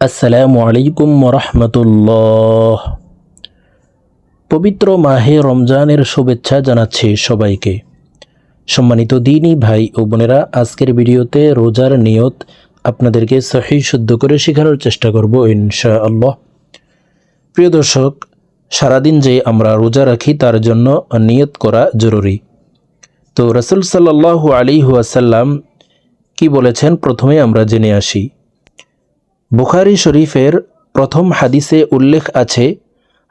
আসসালামু আলাইকুম রহমতুল্লাহ পবিত্র মাহে রমজানের শুভেচ্ছা জানাচ্ছি সবাইকে। সম্মানিত দিনই ভাই ও বোনেরা, আজকের ভিডিওতে রোজার নিয়ত আপনাদেরকে সহি শুদ্ধ করে শেখানোর চেষ্টা করব ইনশা আল্লাহ প্রিয় দর্শক, সারাদিন যে আমরা রোজা রাখি তার জন্য নিয়ত করা জরুরি। তো রসুল সাল্লাহ আলী ওয়াসাল্লাম কি বলেছেন? প্রথমে আমরা জেনে আসি। বুখারি শরীফের প্রথম হাদিসে উল্লেখ আছে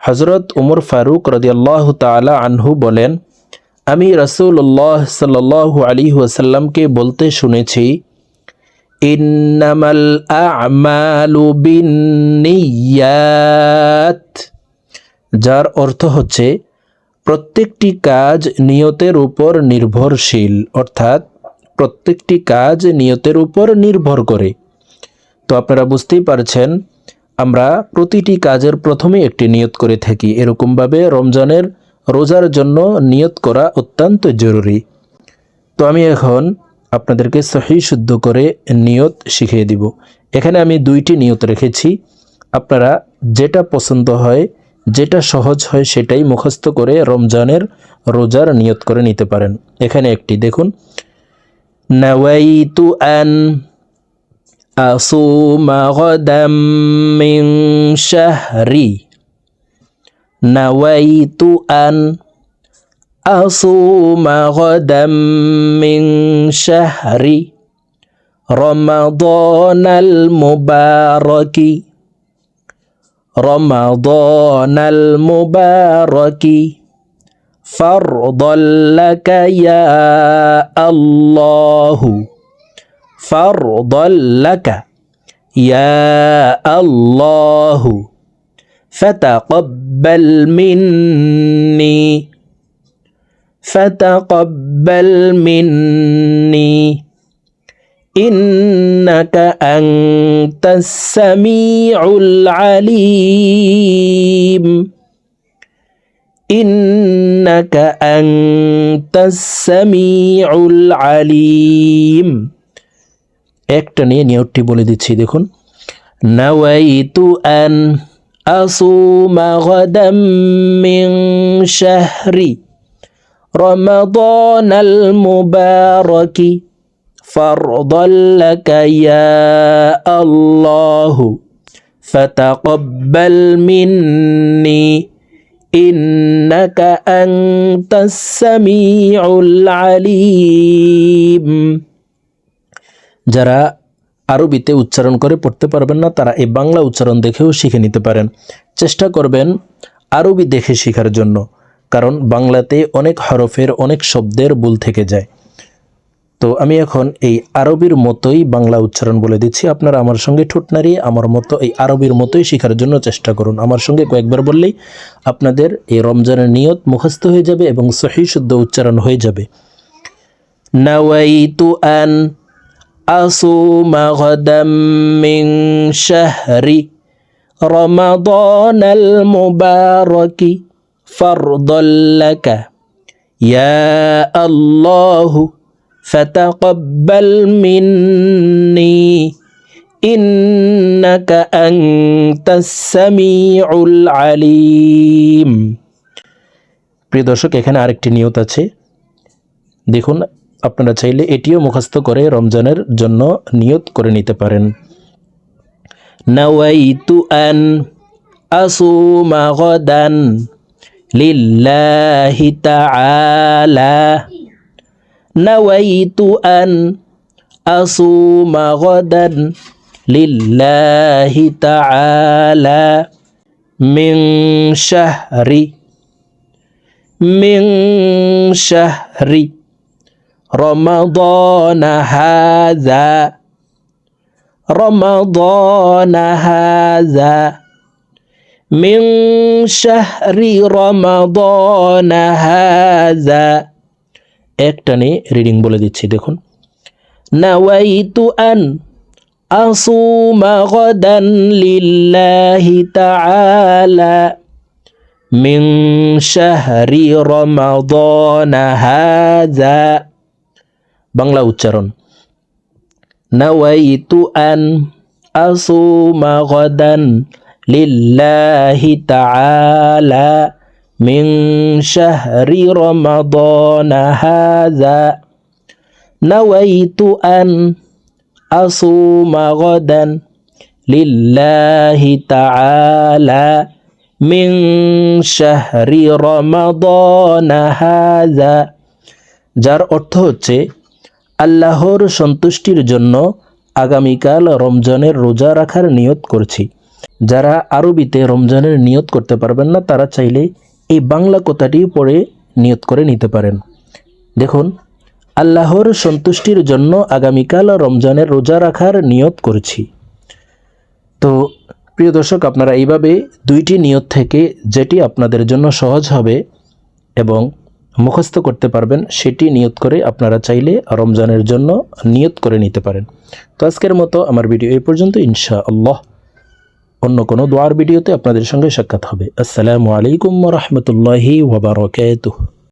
হজরত উমর ফারুক রদিয়াল্লাহ তালা আনহু বলেন, আমি রসুল্লাহ সাল্লু আলী ওয়াসাল্লামকে বলতে শুনেছি যার অর্থ হচ্ছে, প্রত্যেকটি কাজ নিয়তের উপর নির্ভরশীল অর্থাৎ, প্রত্যেকটি কাজ নিয়তের উপর নির্ভর করে তো আপনারা বুঝতেই পারছেন, আমরা প্রতিটি কাজের প্রথমে একটি নিয়ত করে থাকি। এরকমভাবে রমজানের রোজার জন্য নিয়ত করা অত্যন্ত জরুরি। তো আমি এখন আপনাদেরকে সহি শুদ্ধ করে নিয়ত শিখিয়ে দিব। এখানে আমি দুইটি নিয়ত রেখেছি। আপনারা যেটা পছন্দ হয়, যেটা সহজ হয় সেটাই মুখস্থ করে রমজানের রোজার নিয়ত করে নিতে পারেন। এখানে একটি দেখুন। নাওয়াইতু আন أصوم غدا من شهري. نويت أن أصوم غدا من شهري. رمضان المبارك. رمضان المبارك. فرضا لك يا الله. فرضا لك يا الله فتقبل مني. فتقبل مني. إنك أنت السميع العليم. إنك أنت السميع العليم. একটা নিয়ে নিয়তটি বলে দিচ্ছি দেখুন নাওয়াইতু আন আসুমা গাদাম মিন শাহরি رمضان المبارك فرضا لك يا الله فتقبل مني إنك أنت السميع العليم যারা আরবিতে উচ্চারণ করে পড়তে পারবেন না, তারা এই বাংলা উচ্চারণ দেখেও শিখে নিতে পারেন। চেষ্টা করবেন আরবি দেখে শেখার জন্য, কারণ বাংলাতে অনেক হরফের অনেক শব্দের ভুল থেকে যায়। তো আমি এখন এই আরবির মতোই বাংলা উচ্চারণ বলে দিচ্ছি। আপনারা আমার সঙ্গে ঠোঁট নাড়িয়ে আমার মতো এই আরবির মতোই শেখার জন্য চেষ্টা করুন। আমার সঙ্গে কয়েকবার বললেই আপনাদের এই রমজানের নিয়ত মুখস্থ হয়ে যাবে এবং সহি শুদ্ধ উচ্চারণ হয়ে যাবে। নাওয়াইতু আন أصوم غدا من شهر رمضان المبارك فرضا لك يا الله فتقبل مني إنك أنت السميع العليم প্রিয় দর্শক এখানে আরেকটি নিয়ত আছে দেখুন আপনারা চাইলে এটিও মুখস্থ করে রমজানের জন্য নিয়ত করে নিতে পারেন। নাওয়াইতু আন আসুমা গদান লিল্লাহি তাআলা। নাওয়াইতু আন আসুমা গদান লিল্লাহি তাআলা মিন শাহরি মিন শাহরি। رمضان هذا رمضان هذا من شهر رمضان هذا একটানে রিডিং বলে দিচ্ছি দেখুন নাওয়াইতু আন আসুমা গদান লিল্লাহি তাআলা من شهر رمضان هذا বাংলা উচ্চারণ নাওয়াইতু আন أصوم غدا لله تعالى من شهر رمضان هذا نويت أن أصوم غدا لله تعالى من شهر رمضان هذا যার অর্থ হচ্ছে আল্লাহর সন্তুষ্টির জন্য আগামীকাল রমজানের রোজা রাখার নিয়ত করছি। যারা আরবিতে রমজানের নিয়ত করতে পারবেন না, তারা চাইলে এই বাংলা কথাটি পড়ে নিয়ত করে নিতে পারেন। দেখুন, আল্লাহর সন্তুষ্টির জন্য আগামীকাল রমজানের রোজা রাখার নিয়ত করছি। তো, প্রিয় দর্শক, আপনারা এইভাবে দুইটি নিয়ত থেকে যেটি আপনাদের জন্য সহজ হবে এবং মুখস্থ করতে পারবেন, সেটি নিয়ত করে আপনারা চাইলে রমজানের জন্য নিয়ত করে নিতে পারেন। তো আজকের মতো আমার ভিডিও এ পর্যন্ত ইনশা আল্লাহ অন্য কোনো দোয়ার ভিডিওতে আপনাদের সঙ্গে সাক্ষাৎ হবে। আসসালামু আলাইকুম রহমতুল্লাহি ওবরাকাতুহ